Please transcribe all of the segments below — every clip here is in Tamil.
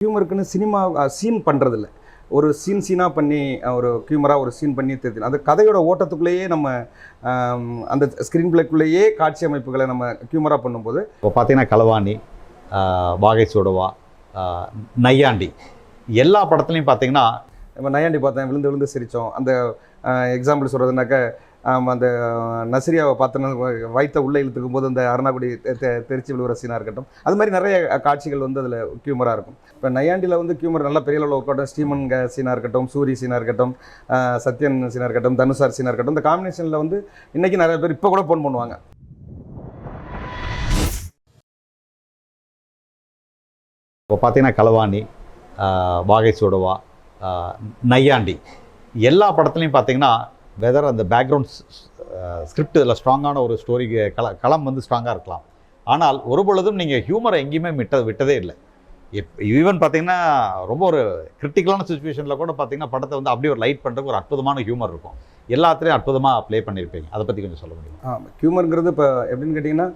ஹியூமருக்குன்னு சினிமா சீன் பண்ணுறதில்ல ஒரு சீன் சீனாக பண்ணி ஒரு ஹியூமராக ஒரு சீன் பண்ணி தெரியும் அந்த கதையோட ஓட்டத்துக்குள்ளேயே நம்ம அந்த ஸ்க்ரீன் பிளேக்குள்ளேயே காட்சி அமைப்புகளை நம்ம ஹியூமராக பண்ணும்போது இப்போ பார்த்தீங்கன்னா களவாணி ஆஹ் வாகை சுடவா நையாண்டி எல்லா படத்துலையும் பார்த்தீங்கன்னா நம்ம நையாண்டி பார்த்தேன் விழுந்து விழுந்து சிரித்தோம். அந்த எக்ஸாம்பிள் சொல்கிறதுனாக்க அந்த நசிரியாவை பார்த்தோன்னா வைத்த உள்ளே இழுத்துக்கும் போது அந்த அருணாக்குடி தெ- விழுவுற சீனாக இருக்கட்டும். அது மாதிரி நிறைய காட்சிகள் வந்து அதில் கியூமராக இருக்கும். இப்போ நையாண்டியில் வந்து கியூமர் நல்லா பெரிய அளவில் உட்காட்டும் ஸ்டீமன் சீனாக இருக்கட்டும் சூரி சீனாக இருக்கட்டும் சத்யன் சீனாக இருக்கட்டும் தனுசார் சீனாக இருக்கட்டும் இந்த காம்பினேஷனில் வந்து இன்றைக்கி நிறைய பேர் இப்போ கூட ஃபோன் பண்ணுவாங்க. இப்போ பார்த்தீங்கன்னா களவாணி வாகை சுடவா நையாண்டி எல்லா படத்துலையும் பார்த்தீங்கன்னா வெதர் அந்த பேக்ரவுண்ட் ஸ்கிரிப்ட் இதில் ஸ்ட்ராங்கான ஒரு ஸ்டோரி கல களம் வந்து ஸ்ட்ராங்காக இருக்கலாம். ஆனால் ஒரு பொழுதும் நீங்கள் ஹியூமரை எங்கேயுமே விட்ட விட்டதே இல்லை. எப் ஈவன் பார்த்தீங்கன்னா ரொம்ப ஒரு கிரிட்டிக்கலான சுச்சுவேஷனில் கூட பார்த்தீங்கன்னா படத்தை வந்து அப்படியே ஒரு லைட் பண்ணுறதுக்கு ஒரு அற்புதமான ஹியூமர் இருக்கும். எல்லாத்துலேயும் அற்புதமாக ப்ளே பண்ணியிருப்பீங்க அதை பற்றி கொஞ்சம் சொல்ல முடியும்? ஹியூமருங்கிறது இப்போ எப்படின்னு கேட்டிங்கன்னா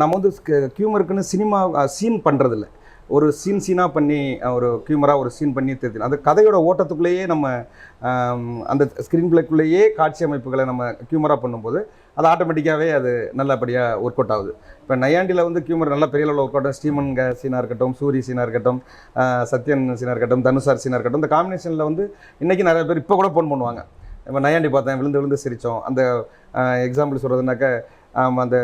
நம்ம வந்து ஹியூமருக்குன்னு சினிமா சீன் பண்ணுறதில்ல ஒரு சீன் சீனாக பண்ணி ஒரு ஹியூமராக ஒரு சீன் பண்ணி தெரியும் அந்த கதையோட ஓட்டத்துக்குள்ளேயே நம்ம அந்த ஸ்க்ரீன் பிளேக்குள்ளேயே காட்சி அமைப்புகளை நம்ம ஹியூமராக பண்ணும்போது அது ஆட்டோமேட்டிக்காகவே அது நல்லபடியாக ஒர்க் அவுட் ஆகுது. இப்போ நையாண்டியில் வந்து கியூமர் நல்லா பெரிய அளவில் ஒர்க் அவுட் ஸ்ரீமன் சீனாக இருக்கட்டும் சூரி சீனாக இருக்கட்டும் சத்யன் சீனாக இருக்கட்டும் தனுசார் சீனாக இருக்கட்டும் இந்த காம்பினேஷனில் வந்து இன்றைக்கி நிறைய பேர் இப்போ கூட ஃபோன் பண்ணுவாங்க. நம்ம நையாண்டி பார்த்தேன் விழுந்து விழுந்து சிரித்தோம் அந்த எக்ஸாம்பிள் சொல்கிறதுனாக்க அந்த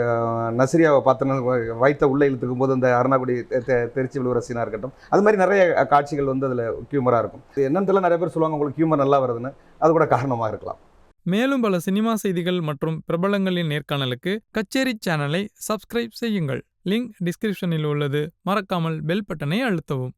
நசிரியாவை பார்த்தோன்னா வைத்த உள்ளே இழுத்துக்கும் போது அந்த அருணாக்குடி தெ- விழுவுற சீனாக இருக்கட்டும் அது மாதிரி நிறைய காட்சிகள் வந்து அதில் ஹியூமராக இருக்கும். இது என்னன்னு தெரியல நிறைய பேர் சொல்லுவாங்க உங்களுக்கு ஹியூமர் நல்லா வருதுன்னு. அது கூட காரணமாக இருக்கலாம். மேலும் பல சினிமா செய்திகள் மற்றும் பிரபலங்களின் நேர்காணலுக்கு கச்சேரி சேனலை சப்ஸ்கிரைப் செய்யுங்கள். லிங்க் டிஸ்கிரிப்ஷனில் உள்ளது. மறக்காமல் பெல் பட்டனை அழுத்தவும்.